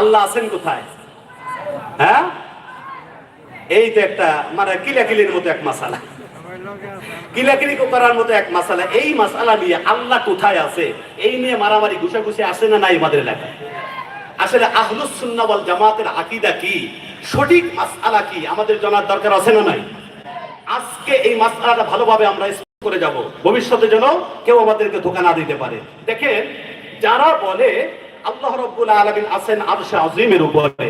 আল্লাহ আছেন কোথায়? হ্যাঁ? এই তো একটা মানে কিলাকিলির মতো এক মাসালা। কিলাকিলি করার মতো এক মাসালা। এই মাসালা নিয়ে আল্লাহ কোথায় আছে? এই নিয়ে মারামারি ঘুষাঘুষি আসে না নাই আমাদের এলাকায়? আসলে আহলুস সুন্নাহ ওয়াল জামাতের আকীদা কি? সঠিক মাসআলা কি? আমাদের জানার দরকার আছে না নাই? আজকে এই মাসআলাটা ভালোভাবে আমরা করে যাব। ভবিষ্যতে যেন কেউ আমাদেরকে ধোকা না দিতে পারে। দেখেন, যারা বলে আল্লাহ রব্বুল আলামিন আছেন আরশে আজিমের উপরে।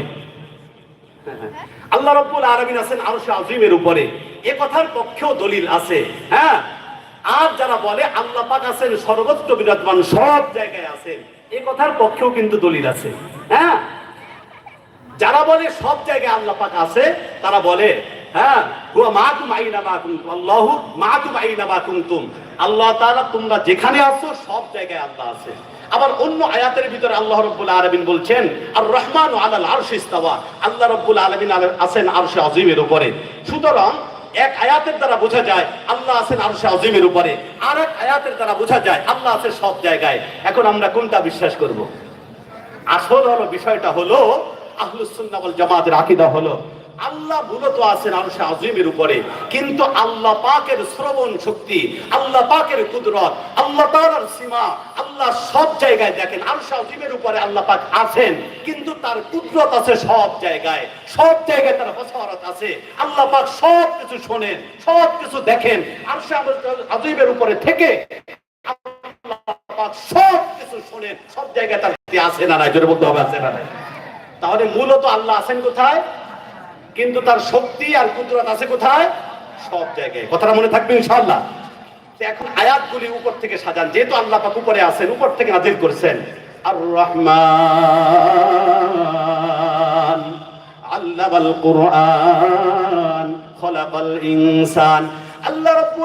আল্লাহ রব্বুল আলামিন আছেন আরশে আজিমের উপরে। এ কথার পক্ষেও দলিল আছে হ্যাঁ? আর যারা বলে আল্লাহ পাক আছেন সর্বত্র বিরাজমান, সব জায়গায় আছেন, এ কথার পক্ষেও কিন্তু দলিল আছে হ্যাঁ? যারা বলে সব জায়গায় আল্লাহ পাক আছে, তারা বলে হ্যাঁ? হুয়া মাকুম আইনা মা কুনতুম আল্লাহু মাকুম আইনা মা কুনতুম। আল্লাহ তাআলা তোমরা যেখানে আছো সব জায়গায় আল্লাহ আছে। আবার অন্য আয়াতের ভিতরে আল্লাহ রাব্বুল আলামিন বলছেন আর রহমান আলাল আরশি ইস্তাওয়া। আল্লাহ রাব্বুল আলামিন আছেন আরশে আজিমের উপরে। সুতরাং এক আয়াতের দ্বারা বোঝা যায়, আল্লাহ আছেন আরশে আজিমের উপরে। আর এক আয়াতের দ্বারা বোঝা যায়, আল্লাহ আছে সব জায়গায়। এখন আমরা কোনটা বিশ্বাস করব? আসল হলো বিষয়টা হলো, আহলুস সুন্নাহ ওয়াল জামাতের আকীদা হলো আল্লাহ মূলত আছেন আরশে আজিমের উপরে। কিন্তু আল্লাহ পাকের শ্রবণ শক্তি, আল্লাহ পাকের কুদরত, আল্লাহ তাআলার সীমা, আল্লাহ সব জায়গায় দেখেন, আরশে আজিমের উপরে আল্লাহ পাক আছেন। কিন্তু তার কুদরত আছে সব জায়গায় সব জায়গায় তার বসারত আছে। আল্লাহ পাক সব কিছু শোনেন, সব কিছু দেখেন। আরশে আজিমের উপরে থেকে সব কিছু শোনেন, সব জায়গায় তার আছে না নাই? জোরে বলতে হবে, আছে না নাই? তাহলে মূলত আল্লাহ আছেন কোথায়? কিন্তু তার শক্তি আর কুদরত আছে কোথায়? সব জায়গায়। কথাটা মনে থাকবে ইনশাআল্লাহ। এখন আয়াতগুলি উপর থেকে সাজান। যেহেতু আল্লাহ পাক উপরে আছেন, উপর থেকে নাজিল করছেন। আর রহমান আল্লামাল কুরআন, খলাকাল ইনসান। আল্লাহ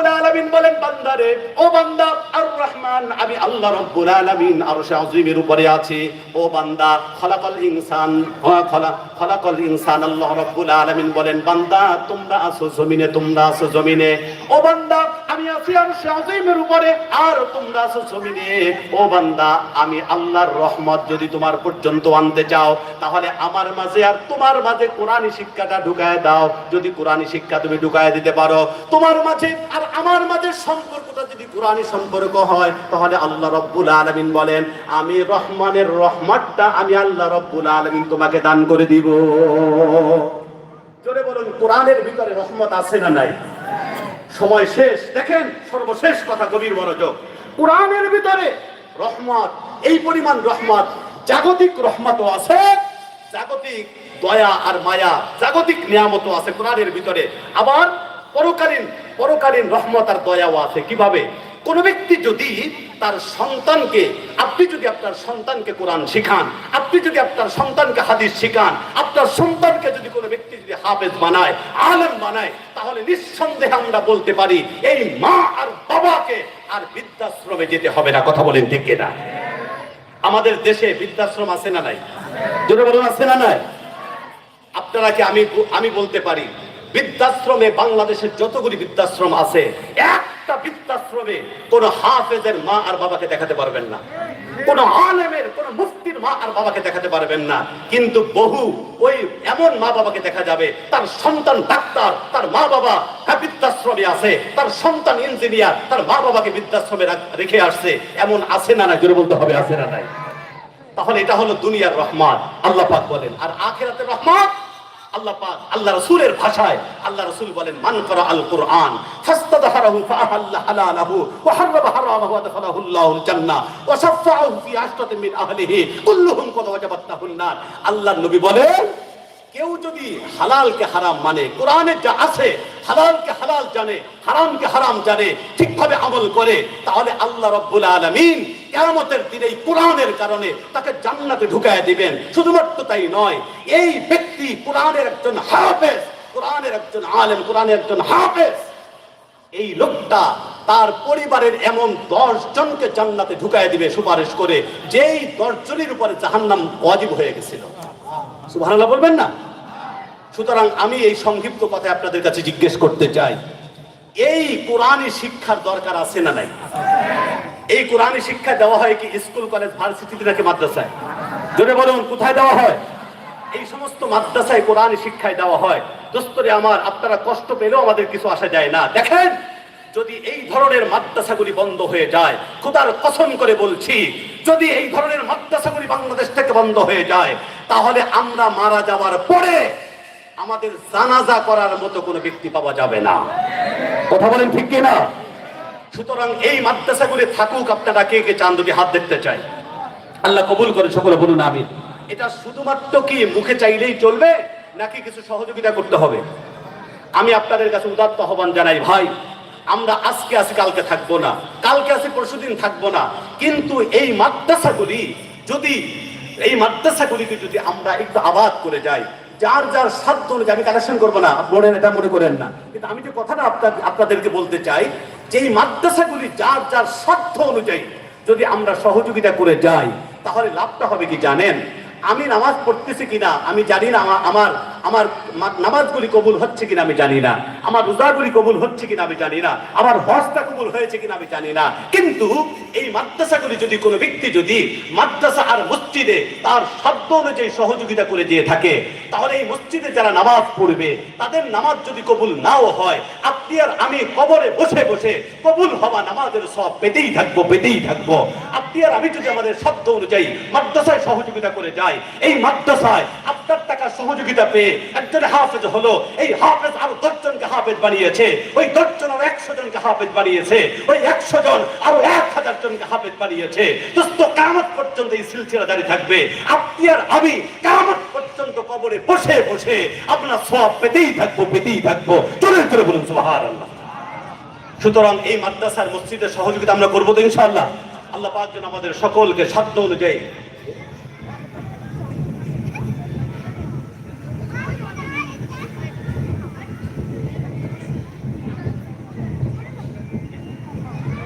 রাব্বুল আলামিন বলেন, বান্দারে, ও বান্দা আর রহমান আমি আল্লাহ রব্বুল আলামিন আরশে আজিমের উপরে আছি। ও বান্দা, খলাকাল ইনসান খলা, খলাকাল ইনসান, আল্লাহ রব্বুল আলামিন বলেন, বান্দা, তোমরা আছো জমিনে, তোমরা আছো জমিনে। ও বান্দা আমি আছি আরশে আজিমের উপরে। আর তোমরা আছো জমিনে। ও বান্দা, আমি আল্লাহর রহমত যদি তোমার পর্যন্ত আনতে চাও, তাহলে আমার মাঝে আর তোমার মাঝে কোরআনী শিক্ষাটা ঢুকায় দাও। যদি কোরআনী শিক্ষা তুমি ঢুকায় দিতে পারো, তোমার মাঝে আর আমার মাঝে সম্পর্কটা যদি কোরআনী সম্পর্ক হয়, তাহলে আল্লাহ রব্বুল আলামিন বলেন, আমি রহমানের রহমতটা আমি আল্লাহ রব্বুল আলামিন তোমাকে দান করে দিব। জোরে বলুন, কোরআনের ভিতরে রহমত আছে না নাই? সময় শেষ। দেখেন, সর্বশেষ কথা গভীর মনোযোগ। কোরআনের ভিতরে রহমত, এই পরিমাণ রহমত, জাগতিক রহমতও আছে, জাগতিক দয়া আর মায়া, জাগতিক নিয়ামতও আছে কোরআনের ভিতরে। আবার পরকালীন পরকালীন রহমত আর দয়াও আছে। কীভাবে? কোন ব্যক্তি যদি তার সন্তানকে, আপনি যদি আপনার সন্তানকে কোরআন শিখান, আপনি যদি আপনার সন্তানকে হাদিস শিখান, আপনার সন্তানকে যদি কোনো ব্যক্তি যদি হাফেজ বানায়, আলেম বানায়, তাহলে নিঃসন্দেহে আমরা বলতে পারি, এই মা আর বাবাকে আর বৃদ্ধাশ্রমে যেতে হবে না। কথা বলেন ঠিক না আমাদের দেশে বৃদ্ধাশ্রম আছে না নাই? জোরে বলুন, আছে না নাই? আপনারা কি আমি আমি বলতে পারি, বৃদ্ধাশ্রমে বাংলাদেশের যতগুলি বৃদ্ধাশ্রম আছে, একটা বৃদ্ধাশ্রমে কোন হাফেজের মা আর বাবাকে দেখাতে পারবেন না। কোন আলেমের, কোন মুফতির মা আর বাবাকে দেখাতে পারবেন না। কিন্তু বহু ওই এমন মা বাবাকে দেখা যাবে, তার সন্তান ডাক্তার, তার মা বাবা হ্যাঁ বৃদ্ধাশ্রমে আছে, তার সন্তান ইঞ্জিনিয়ার, তার মা বাবাকে বৃদ্ধাশ্রমে রেখে আসছে। এমন আছে না না জোরে বলতে হবে, আছে না নাই? তাহলে এটা হলো দুনিয়ার রহমান, আল্লাহ পাক বলেন। আর আখেরাতের রহমান আল্লাহ পাক, আল্লাহ রসুলের ভাষায় আল্লাহ রসুল বলেন, মান করা আল কুরআন ফাস্তাদহারাহু ফাআহাল্লা হালালাহু ওয়া হাররামা হারামাহু ওয়া দাখালাহু আল্লাহুল জান্নাহ ওয়া শাফাআহু ফি আশরাতিন মিন নবী বলেন, কেউ যদি হালালকে হারাম মানে কোরআনে যা আছে হালালকে হালাল জানে, হারামকে হারাম জানে, ঠিকভাবে আমল করে, তাহলে আল্লাহ রব্বুল আলামিন কিয়ামতের দিনে এই কোরআনের কারণে তাকে জান্নাতে ঢুকায় দিবেন। শুধুমাত্র তাই নয়, এই ব্যক্তি কোরআনের একজন হাফেজ, কোরআনের একজন আলেম, কোরআনের একজন হাফেজ, এই লোকটা তার পরিবারের এমন দশ জনকে জান্নাতে ঢুকায় দিবে সুপারিশ করে, যেই দশ জনের উপরে জাহান্নাম ওয়াজিব হয়ে গেছিল। সুবহানাল্লাহ বলবেন না? সুতরাং আমি এই সংক্ষিপ্ত কথা আপনাদের কাছে জিজ্ঞেস করতে চাই, এই কোরআনী শিক্ষার দরকার আছে না নাই? এই কোরআনী শিক্ষা দেওয়া হয় কি স্কুল, কলেজ, ভার্সিটিতে নাকি মাদ্রাসায়? জোরে বলুন, কোথায় দেওয়া হয়? এই সমস্ত মাদ্রাসায় কোরআন শিক্ষায় দেওয়া হয়। দোস্তরে আমার, আপনারা কষ্ট পেলেও আমাদের কিছু আসা যায় না। দেখেন, যদি এই ধরনের মাদ্রাসাগুলি বন্ধ হয়ে যায়, খোদার কসম করে বলছি, যদি এই ধরনের মাদ্রাসাগুলি বাংলাদেশ থেকে বন্ধ হয়ে যায়, তাহলে আমরা মারা যাওয়ার পরে আমাদের জানাজা করার মতো কোনো ব্যক্তি পাওয়া যাবে না। কথা বলেন ঠিক কিনা? সুতরাং এই মাদ্রাসাগুলি থাকুক আপনারা কে কে চান দুটি হাত দেখতে চাই। আল্লাহ কবুল করে সকলে বলুন আমি এটা শুধুমাত্র কি মুখে চাইলেই চলবে নাকি কিছু সহযোগিতা করতে হবে? আমি আপনাদের কাছে উদাত্ত আহ্বান জানাই ভাই আমরা আজকে আছি কালকে থাকব না। কালকে আছি পরশুদিন থাকব না। কিন্তু এই মাদ্রাসাগুলি যদি এই মাদ্রাসাগুলিকে যদি আমরা একটু আবাদ করে যাই যার যার সাধ্য অনুযায়ী আমি কালেকশন করব না বলেন এটা মনে করেন না। কিন্তু আমি যে কথাটা আপনার- আপনাদেরকে বলতে চাই যে এই মাদ্রাসাগুলি যার যার সাধ্য অনুযায়ী যদি আমরা সহযোগিতা করে যাই, তাহলে লাভটা হবে কি জানেন? আমি নামাজ পড়তেছি কিনা, আমি জানি না আমার আমার নামাজগুলি কবুল হচ্ছে কিনা আমি জানি না। আমার রোজাগুলি কবুল হচ্ছে কিনা আমি জানি না। আমার হজটা কবুল হয়েছে কিনা আমি জানি না। কিন্তু এই মাদ্রাসাগুলি যদি কোনো ব্যক্তি যদি মাদ্রাসা আর মসজিদে তার সাধ্য অনুযায়ী সহযোগিতা করে দিয়ে থাকে, তাহলে এই মসজিদে যারা নামাজ পড়বে, তাদের নামাজ যদি কবুল নাও হয়, আপনি আর আমি কবরে বসে বসে কবুল হওয়া নামাজের সব পেতেই থাকব পেতেই থাকব। আপনি আর আমি যদি আমাদের শব্দ অনুযায়ী মাদ্রাসায় সহযোগিতা করে যাই এই মাদ্রাসায় আপনার টাকা সহযোগিতা পেয়ে একজন হাফেজ হলো। এই হাফেজ আরও দশজনকে হাফেজ বানিয়েছে, ওই দশজন আরও একশো জনকে হাফেজ বানিয়েছে, ওই একশো জন আরও এক হাজার জনকে হাফেজ বানিয়েছে। কামত পর্যন্ত এই সিলসিলা জারি থাকবে। আপনি আর আমি কামত পর্যন্ত কবরে বসে বসে আপনার সব পেতেই থাকব পেতেই থাকব। চলে চলে বলুন সুতরাং এই মাদ্রাসার মসজিদের সহযোগিতা আমরা করব তো ইনশাআল্লাহ। আল্লাহ আমাদের সকলকে সাধ্য অনুযায়ী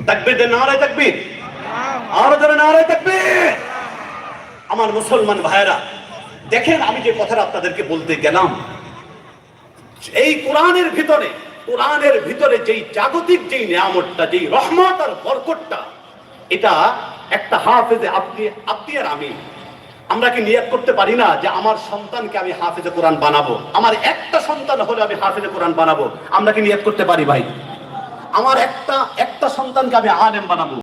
তাকবীর দেন নারায় তাকবীর। আরও নারায় তাকবীর। আমার মুসলমান ভাইরা দেখেন আমি যে কথাটা আপনাদেরকে বলতে গেলাম। এই কোরআনের ভিতরে কোরআনের ভিতরে যেই জাগতিক যেই নিয়ামতটা, যেই রহমত আর বরকতটা, এটা একটা হাফেজে আপনি আপনি আর আমি, আমরা কি নিয়ত করতে পারি না যে আমার সন্তানকে আমি হাফেজে কোরআন বানাবো? আমার একটা সন্তান হলে আমি হাফেজে কোরআন বানাবো? আমরা কি নিয়ত করতে পারি ভাই? আমার একটা একটা সন্তানকে আমি আলেম বানাবো।